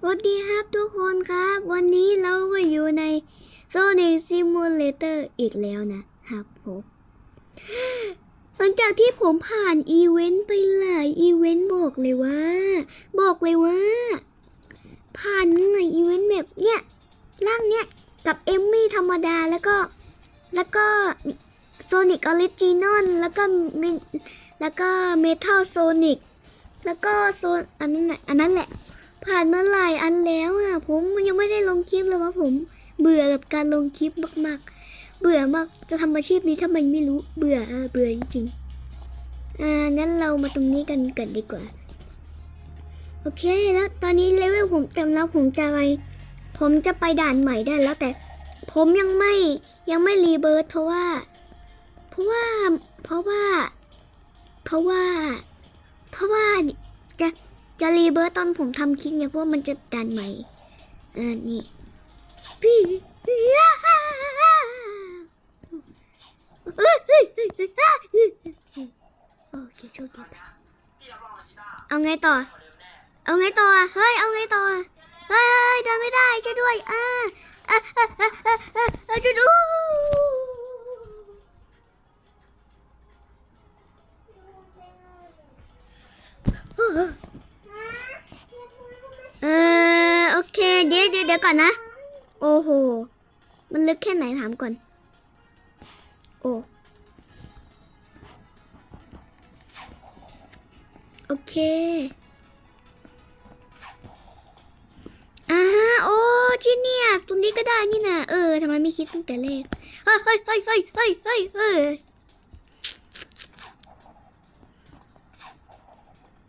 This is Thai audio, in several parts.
สวัสดีครับทุกคนครับ วันนี้เราก็อยู่ใน Sonic Simulator อีกแล้วนะครับผมหลังจากที่ผมผ่านอีเวนต์ไปหลายอีเวนต์บอกเลยว่า บอกเลยว่า ผ่านหลายอีเวนต์แบบเนี้ยร่างเนี้ยกับเอมมี่ธรรมดาแล้วก็แล้วก็โซนิกออริจินอลแล้วก็แล้วก็เมทัลโซนิกแล้วก็โซนอันนั้นแหละอันนั้นแหละ ผ่านมาหลายอันแล้วอะ ผมยังไม่ได้ลงคลิปเลยว่าผม เบื่อกับการลงคลิปมากๆ เบื่อมากจะทำอาชีพนี้ทำไมไม่รู้เบื่อเออเบื่อจริงๆอ่างั้นเรามาตรงนี้กันกันดีกว่า โอเคแล้วตอนนี้เลเวลผมเต็มแล้วผมจะไปผมจะไปด่านใหม่ได้แล้วแต่ผมยังไม่ยังไม่รีเบิร์ตเพราะว่า เพราะว่า เพราะว่า เพราะว่า เพราะว่าจะ จะรีเบิร์ตตอนผมทำคลิปเนี่ยเพราะว่ามันจะดันใหม่อ่านี่พี่โอเคโชคดีเอาไงต่อ เอาไงต่อ เฮ้ย เอาไงต่อ เฮ้ยเดินไม่ได้ช่วยด้วย อ่าอ่าอ่าอ่าอ่าอ่าช่วยด้วย เออโอเค เดี๋ยวเดี๋ยวเดี๋ยวก่อนนะ โอ้โห มันลึกแค่ไหนถามก่อน โอ้โอเคอ่าโอ้ที่เนี่ยตรงนี้ก็ได้นี่นะเออทำไมไม่คิดตั้งแต่แรกเฮ้ยเฮ้ยเฮ้ยเฮ้ยเฮ้ยเฮ้ยเฮ้ย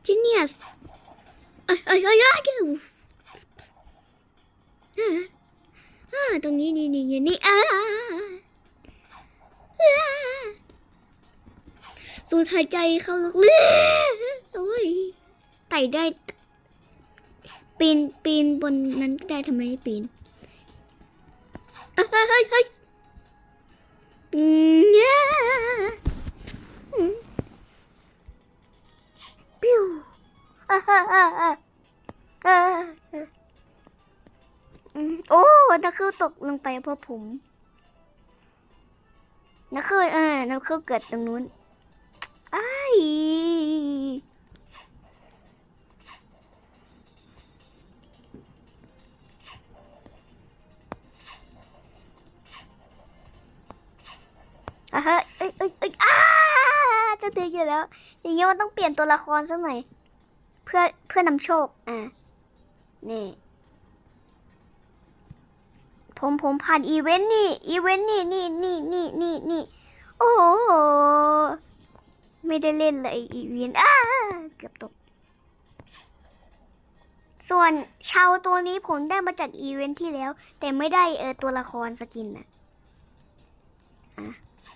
ที่เนี่ย เอ้ยเอ้ยเอ้เอ้ยอ่าตรงนี้นี่นี่นี่นี่อ่าอ่าสูดหายใจเข้าลึกๆโอ้ยไต่ได้ปีนปีนบนนั้นได้ทำไมไม่ปีนเฮ้ยเฮ้ยเฮ้ยเนี่ย โอ้นักคือตกลงไปเพราะผมนักคือเออนักคือเกิดตรงนู้นไอ้อะฮะเอ้ยเอ้ยเอ้ยอ้าจะถึงอยู่แล้วอย่างเงี้ยมันต้องเปลี่ยนตัวละครสักหน่อย พื่อเพื่อนำโชค อ่า นี่ ผมผมผ่านอีเวนต์นี่ อีเวนต์นี่นี่นี่นี่นี่นี่ โอ้โห ไม่ได้เล่นเลยอีเวนต์ อ้า เกือบตก ส่วนชาวตัวนี้ผมได้มาจากอีเวนต์ที่แล้ว แต่ไม่ได้เออตัวละครสกินนะอะ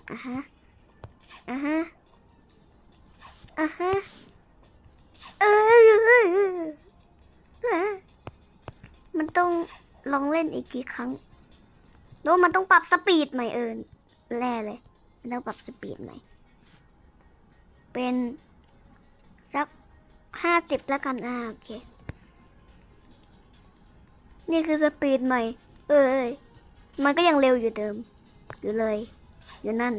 อะฮะอะฮะอะฮะ มันต้องลองเล่นอีกกี่ครั้งแล้วมันต้องปรับสปีดใหม่เอินแร่เลยมันต้องปรับสปีดใหม่เป็นสักห้าสิบแล้วกันอ่าโอเค นี่คือสปีดใหม่ เอ้ย มันก็ยังเร็วอยู่เดิม อยู่เลย อยู่นั่น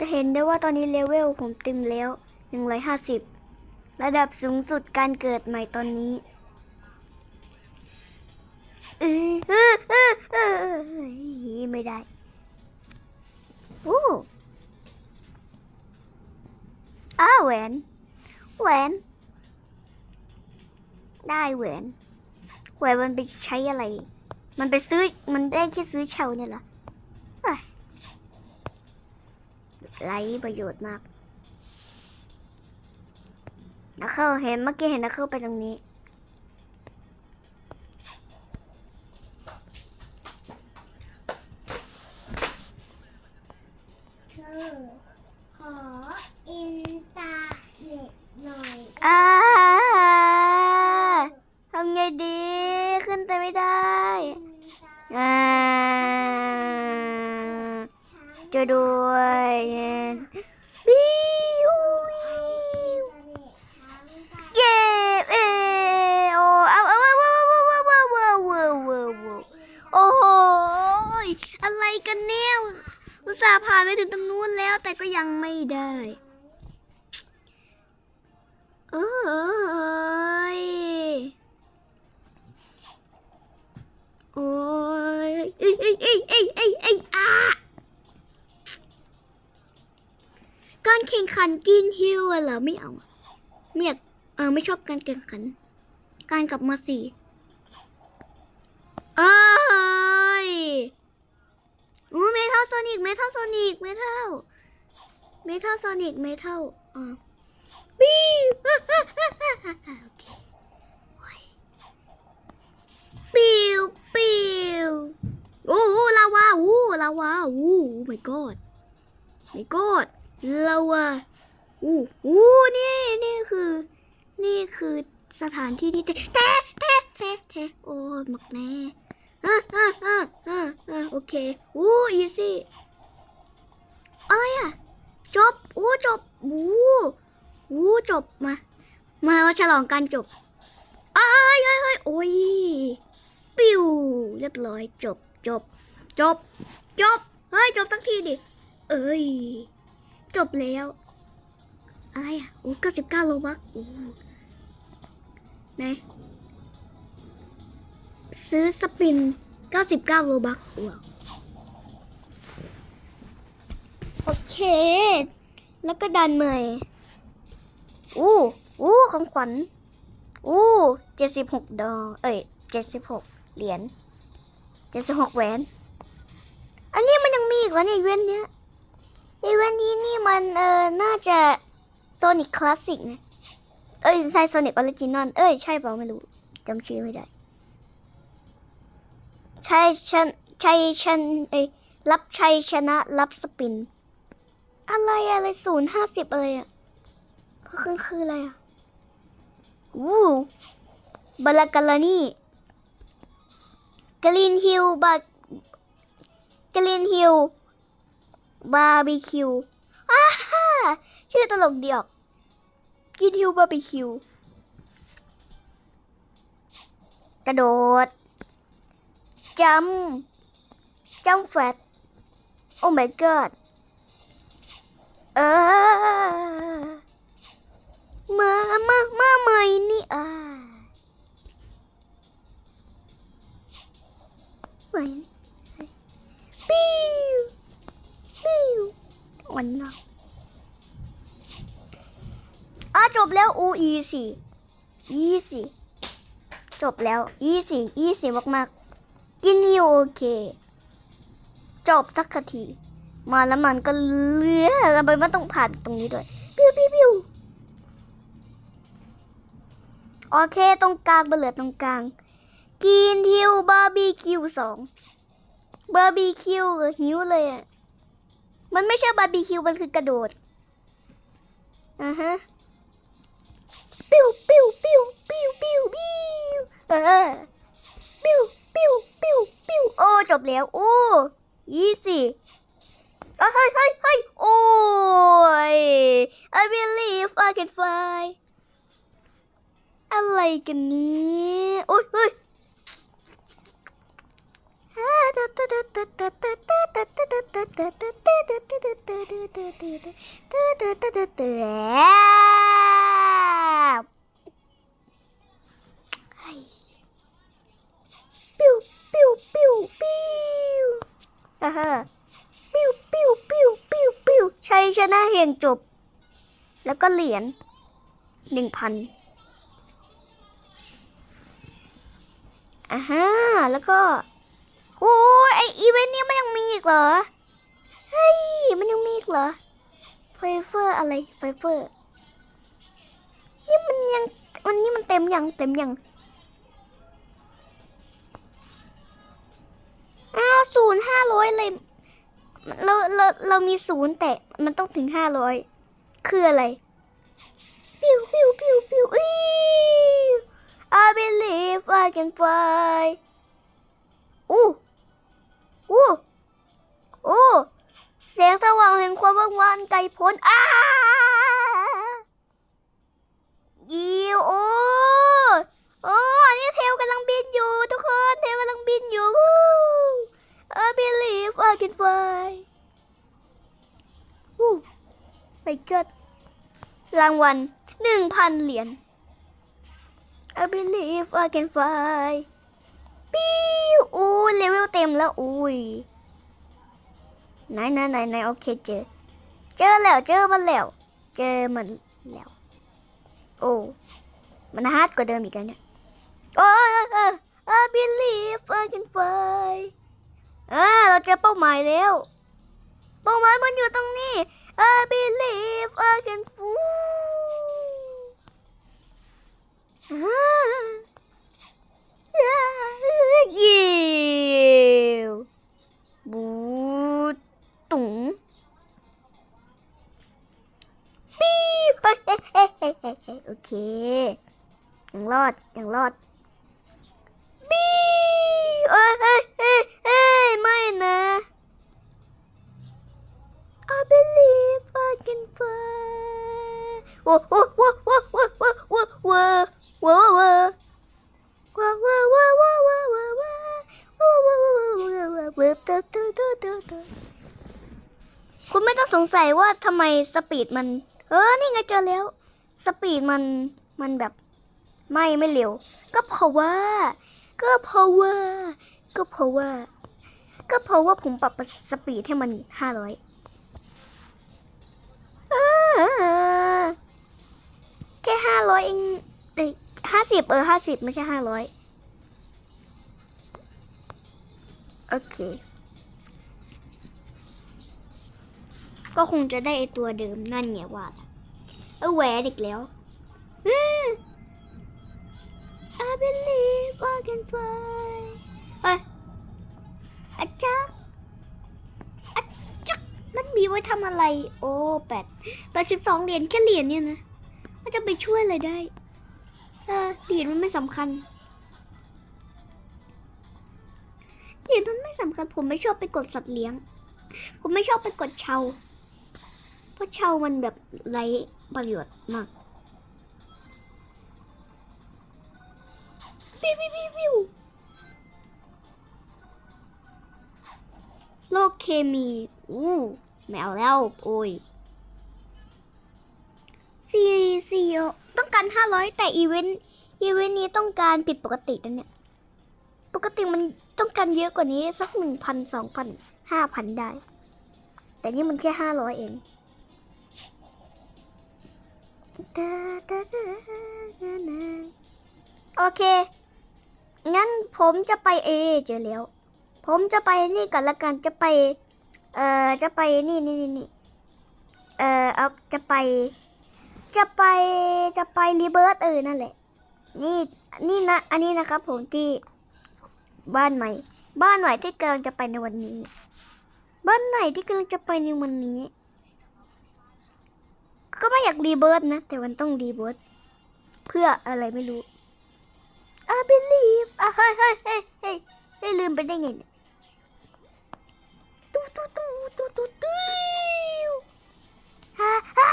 จะเห็นได้ว่าตอนนี้เลเวลผมเต็มแล้ว 150 ระดับสูงสุดการเกิดใหม่ตอนนี้เอ้ยเอ้ยเอ้ยเอ้ยไม่ได้โอ้อ้าแหวน แหวน ได้แหวน แหวนมันไปใช้อะไร มันไปซื้อ มันได้แค่ซื้อเชาเนี่ยเหรอ ไรประโยชน์มากนักเข้าเห็นเมื่อกี้เห็นนักเข้าไปตรงนี้เการแข่งขันกินฮิวอะเหรอไม่เอาไม่อยากเออไม่ชอบการแข่งขัน การกลับมาสี่เอ้ยอู้เมทัลโซนิกเมทัลโซนิกเมทัลเมทัลโซนิกเมทัลอ่าบิวโอเคโอ้ยปิวปิวโอ้โอ้ลาวาอู้ลาวาอู้ my god my god ลาวาอู้อู้นี่นี่คือ นี่คือสถานที่ที่เทเทเทเทเทโอ้หมักแน่อะอะอะอะอะโอเคอู้อีซี่อะไรอะจบอู้จบอู้อู้จบมา มาเราฉลองการจบเอ้ยเอ้ยเอ้ยโอ้ยปิวเรียบร้อยจบจบ จบ จบ เฮ้ย จบสักทีดิ เอ้ย จบแล้วอะไรอะโอ้เก้าสิบเก้าโลบักไหนซื้อสปิน99โลบักว้าวโอเค แล้วก็ดันใหม่อู้อู้ของขวัญอู้76ดอเอ้ย76เหรียญ76แหวน อันนี้มันยังมีอีกเหรอเนี่ยเว้นเนี้ย อีเวนต์นี้นี่มันเออน่าจะโซนิ c คลาสสิกนะ เอ้ยใช่โซนิ c ออริจินอลเอ้ย ใช่เปล่าไม่รู้จำชื่อไม่ได้ ใช่ชันใชัยชันเอ้ยรับชัยชนะรับสปิน อะไรอะไรศูนย์ห้าสิบอะไรอะคือคืออะไรอะวู้บาลากาลานี่กรีนฮิลบากรีนฮิล บาร์บีคิวอ้าฮ่าชื่อตลกเดียวกกินฮิวบาร์บีคิว กระโดดจำจำแฟดโอ้ my god เออ อูอีสี่อีสี่จบแล้วอีสี่อีสี่มากๆกินนี่โอเค จบสักที มาแล้วมันก็เลื้อทำไมมันต้องผ่านตรงนี้ด้วยปิ้วปิ้วปิ้วโอเค ตรงกลางเบลเหลือตรงกลางกินทิวบาร์บีคิวสองบาร์บีคิวหิวเลยอะ มันไม่ใช่บาร์บีคิว มันคือกระโดดอ่าฮะ แล้ว โอ้ยี่สิเฮ้ยเฮ้ยเฮ้ยโอ้ย I believe I can fly อะไรกันเนี่ แล้วก็เหรียญหนึ่งพันอ่าฮะแล้วก็โอ้ยไออีเวนต์นี้มันยังมีอีกเหรอเฮ้ยมันยังมีอีกเหรอไฟเฟอร์อะไรไฟเฟอร์นี่มันยังมันนี่มันเต็มยังเต็มยังอ้าวศูนย์ห้าร้อยเลยเราเราเรามีศูนย์แต่มันต้องถึงห้าร้อย คืออะไร ปิวปิวปิวปิวอี I believe I can fly อู้อู้อู้แสงสว่างแห่งความว่างวานไกลพ้นอ้ายิวโอ้ เกิดรางวัลหนึ่งพันเหรียญ I believe I can fly ปิ้วอู้เลเวลเต็มแล้วอุ้ยไหนไหนไหนไหนโอเคเจอ เจอแล้วเจอมันแล้ว เจอมันแล้ว โอ้มันฮาร์ดกว่าเดิมอีกแล้วเนี่ยโอ้ยเออ I believe I can fly อ่าเราเจอเป้าหมายแล้ว เป้าหมายมันอยู่ตรงนี้ I believe I can fly. Yeah. บูตุ๋งปี๊บโอเคยังรอดยังรอด สงสัยว่าทำไมสปีดมัน เออ นี่ไงเจอแล้ว สปีดมันมันแบบ ไม่ไม่เร็ว ก็เพราะว่า ก็เพราะว่า ก็เพราะว่า ก็เพราะว่าผมปรับสปีดให้มันห้าร้อยแค่ห้าร้อยเองเอ้ห้าสิบเออห้าสิบไม่ใช่ห้าร้อยโอเค ก็คงจะได้ไอตัวเดิมนั่นไงว่าล่ะเออแหวนอีกแล้วอืม I believe I can fly เอ้ยอาจักอาจักมันมีไว้ทำอะไร โอ้แปดแปดสิบสองเหรียญแค่เหรียญเนี่ยนะ มันจะไปช่วยอะไรได้ เออเหรียญมันไม่สำคัญเหรียญมันไม่สำคัญ ผมไม่ชอบไปกดสัตว์เลี้ยง ผมไม่ชอบไปกดเชาเพ ราะเช่ามันแบบไร้ประโยชน์มากวิววิววิววิวโลกเคมีอู้ไม่เอาแล้ว โอ้ยซีซีต้องการห้าร้อยแต่อีเวนต์อีเวนต์นี้ต้องการผิดปกตินะเนี่ย ปกติมันต้องการเยอะกว่านี้สักหนึ่งพันสองพันห้าพันได้ แต่นี่มันแค่ห้าร้อยเอง โอเค งั้นผมจะไปเอเจอแล้ว ผมจะไปนี่กันละกันจะไป เอ่อ จะไปนี่นี่นี่นี่เอ่อเอาจะไป จะไปจะไปรีเบิร์ตเออนั่นแหละ นี่นี่นะ อันนี้นะครับผมที่บ้านใหม่ บ้านใหม่ที่กำลังจะไปในวันนี้ บ้านไหนที่กำลังจะไปในวันนี้ ก็ไม่อยากรีเบิร์ตนะ แต่มันต้องรีเบิร์ตเพื่ออะไรไม่รู้ I believe อะเฮ้ยเฮ้ยเฮ้ยเฮ้ยเฮ้ยลืมไปได้ไงเนี่ยตู้ตู้ตู้ตู้ตู้ตู้ฮ่าฮ่า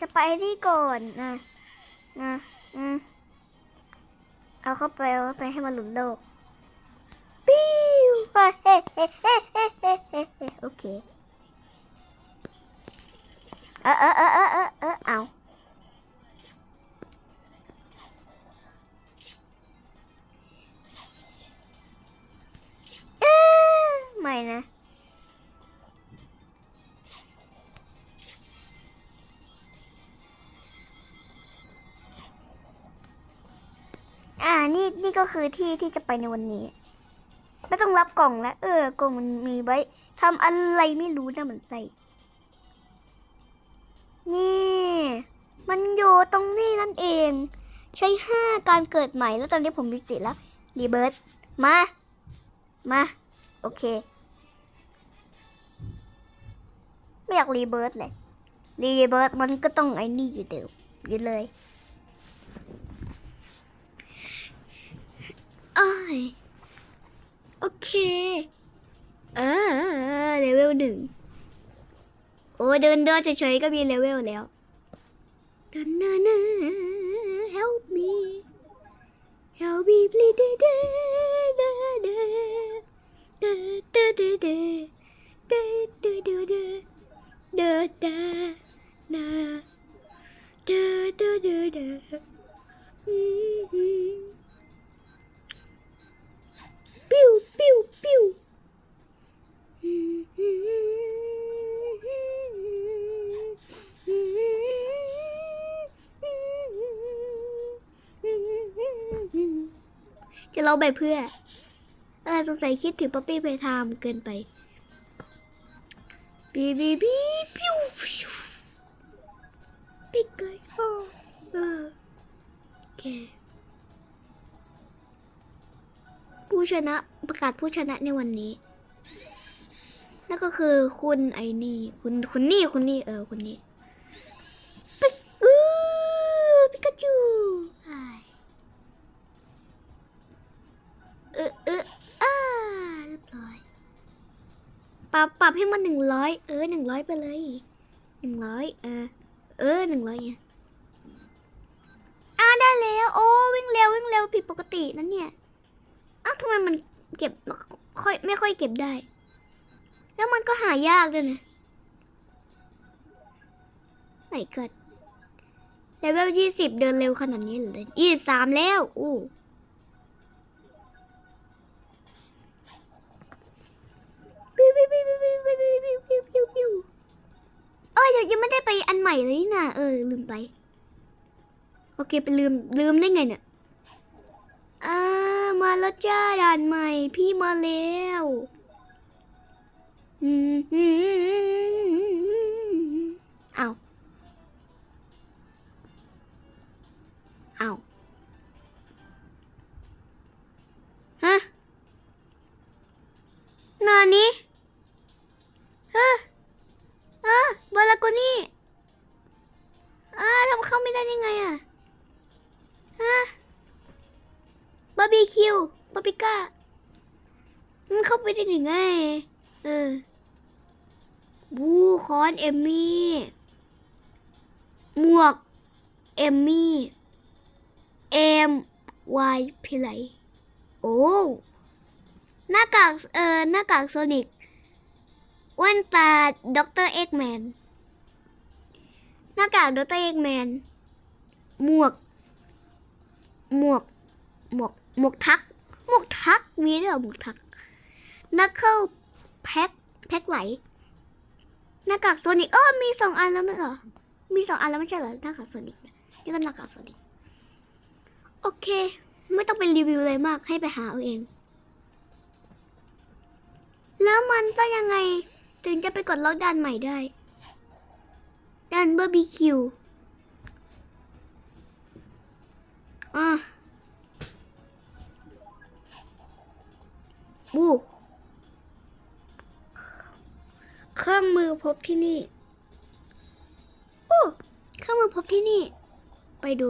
จะไปนี่ก่อนนะนะอืมเอาเข้าไปเอาเข้าไปให้มันหลุดโลกปิ้วเฮ้ยเฮ้ยเฮ้ย โอเค เออเออเออเออเออเออเอาไม่นะอ่า นี่ นี่ก็คือที่ที่จะไปในวันนี้ ไม่ต้องรับกล่องแล้วเออกล่องมันมีไว้ทำอะไรไม่รู้นะเหมือนใส่ นี่ มันอยู่ตรงนี้นั่นเอง ใช้ห้าการเกิดใหม่แล้วตอนนี้ผมมีสิทธิ์แล้วรีเบิร์ตมา มา โอเค ไม่อยากรีเบิร์ตเลยรีเบิร์ตมันก็ต้องไอ้นี่อยู่เดิมอยู่เลยอ้าย โอเคอ่าเลเวลหนึ่งโอ้เดินเดินเฉยๆก็มีเลเวลแล้วดันนานา help me help me please da da da da เดเดเดเดเดเดเดเดเดเดเดเดเดเดเดเดอืม ปิ้วปิ้วปิ้วจะร้องไปเพื่อเออสงสัยคิดถึงป๊อปปี้เพทามเกินไปบีบีบี ชนะประกาศผู้ชนะในวันนี้นั่นก็คือคุณไอ้นี่คุณคุณนี่คุณนี่เออคุณนี่ปิกอู้ปิกาจูอ้ายเออเอออ่าเรียบร้อยปรับปรับให้มันหนึ่งร้อยเออหนึ่งร้อยไปเลยหนึ่งร้อยเออเออหนึ่งร้อยเนี่ยอ่าได้แล้ว โอ้วิ่งเร็ววิ่งเร็วผิดปกตินั่นเนี่ย อ้าวทำไมมันเก็บค่อยไม่ค่อยเก็บได้ แล้วมันก็หายากด้วยนะไหนเกิดเลเวลยี่สิบเดินเร็วขนาดนี้เลยยี่สิบสามแล้ว อู้ปิ้วปิ้วปิ้วปิ้วปิ้วปิ้วปิ้วปิ้วปิ้วเออยังยังไม่ได้ไปอันใหม่เลยนะเออลืมไป โอเคไปลืมลืมได้ไงเนี่ย อ่ามาแล้วจ้าด่านใหม่ พี่มาแล้ว อืมอืมอืมอืม อนเอมมี่ หมวก เอมมี่เอมวายพิไลโอ้หน้ากากเอ่อหน้ากากโซนิกแว่นตาด็อกเตอร์เอ็กแมนหน้ากากด็อกเตอร์เอ็กแมนหมวก หมวก หมวก หมวกทัก หมวกทัก มีด้วยเหรอหมวกทักนักเข้าแพ็คแพ็คไหล หน้ากากโซนิกเออมีสองอันแล้วไม่เหรอ มีสองอันแล้วไม่ใช่เหรอหน้ากากโซนิกนี่ก็หน้ากากโซนิกโอเค ไม่ต้องไปรีวิวเลยมากให้ไปหาเอาเอง แล้วมันจะยังไงถึงจะไปกดล็อกดันใหม่ได้ดันเบอร์บีคิวอะบู เครื่องมือพบที่นี่ โอ้เครื่องมือพบที่นี่ ไปดู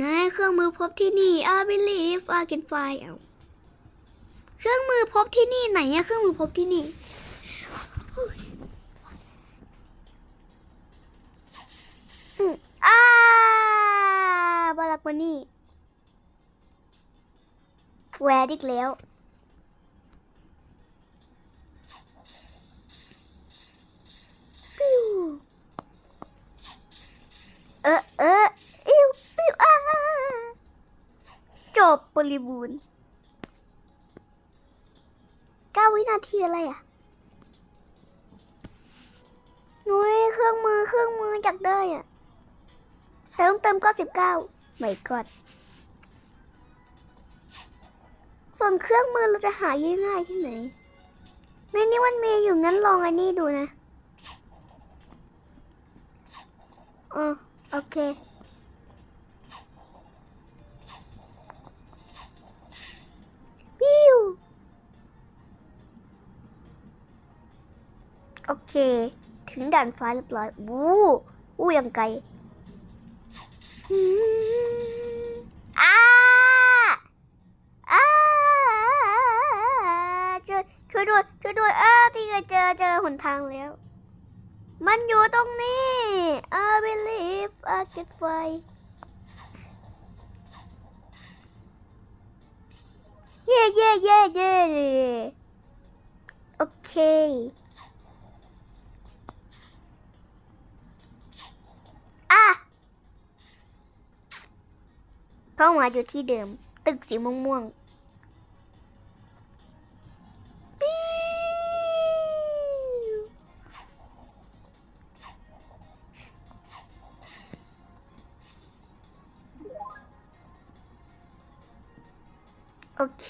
นายเครื่องมือพบที่นี่ I believe I can fly เอาเครื่องมือพบที่นี่ไหนอะเครื่องมือพบที่นี่โอ้าบาลักมานี่แหวดอีกแล้ว ออเอออิวปิวอ่าจบบริบูรณ์เก้าวินาทีอะไรอะนุ้ยเครื่องมือเครื่องมืออยากได้อะเติมเติมก็สิบเก้าไม่กดส่วนเครื่องมือเราจะหาง่ายๆที่ไหนในนี้มันมีอยู่งั้นลองอันนี้ดูนะ อ๋อ โอเค วิว โอเค ถึงด่านฟ้าเรียบร้อยวู้อู้ยังไกลอืมอ้าอ้าช่วยช่วยด้วยช่วยด้วยอ้าที่เจอเจอหนทางแล้ว มันอยู่ตรงนี้ I believe I can fly เย่เย่เย่เย่โอเค อะเป้ามาอยู่ที่เดิม ตึกสีม่วงม่วงๆ โอเค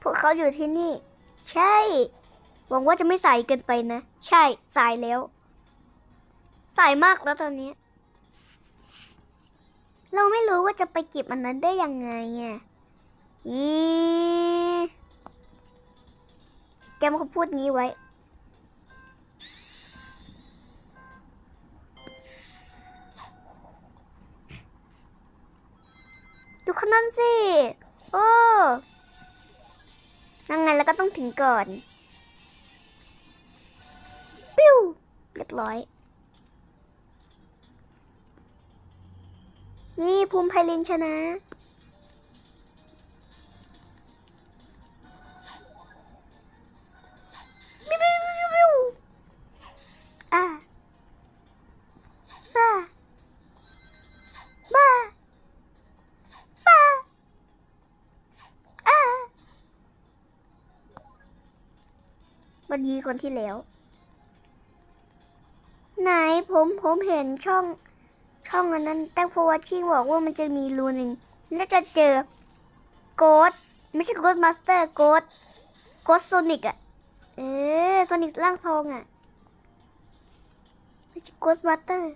พวกเขาอยู่ที่นี่ ใช่ หวังว่าจะไม่สายเกินไปนะ ใช่ สายแล้ว สายมากแล้วตอนนี้ เราไม่รู้ว่าจะไปเก็บอันนั้นได้ยังไงอะอืมจำเขาพูดงี้ไว้ ดูคนนั้นสิโอ้ยังไงแล้วก็ต้องถึงก่อน ปิ้วเรียบร้อย นี่ภูมิไพลินชนะ วันนี้คนที่แล้ว ไหนผมผมเห็นช่องช่องอันนั้นแต้งโฟวัชชิ่งบอกว่ามันจะมีรูหนึ่งแล้วจะเจอโกดไม่ใช่โกดมาสเตอร์โกดโกดโซนิกอะเออโซนิกร่างทองอะไม่ใช่โกดมาสเตอร์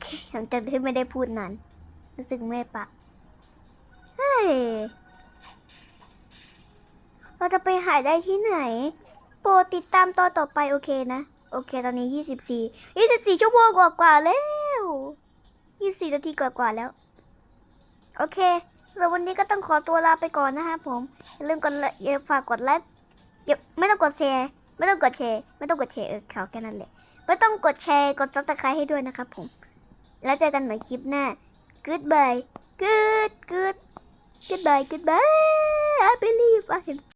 เค หลังจากที่ไม่ได้พูดนานรู้สึกไม่ปะเฮ้ย เราจะไปหายได้ที่ไหน โปรติดตามตอนต่อไปโอเคนะ โอเค ตอนนี้ยี่สิบสี่ยี่สิบสี่ชั่วโมงกว่ากว่าแล้วยี่สิบสี่นาทีกว่ากว่าแล้ว โอเคแล้ววันนี้ก็ต้องขอตัวลาไปก่อนนะคะผม อย่าลืมกดอย่าฝากกดไลค์อย่าไม่ต้องกดแชร์ ไม่ต้องกดแชร์ ไม่ต้องกดแชร์เออข่าวแค่นั้นแหละ ไม่ต้องกดแชร์ กด subscribe ให้ด้วยนะครับผม แล้วเจอกันใหม่คลิปหน้า goodbye good good goodbye goodbye I believe I can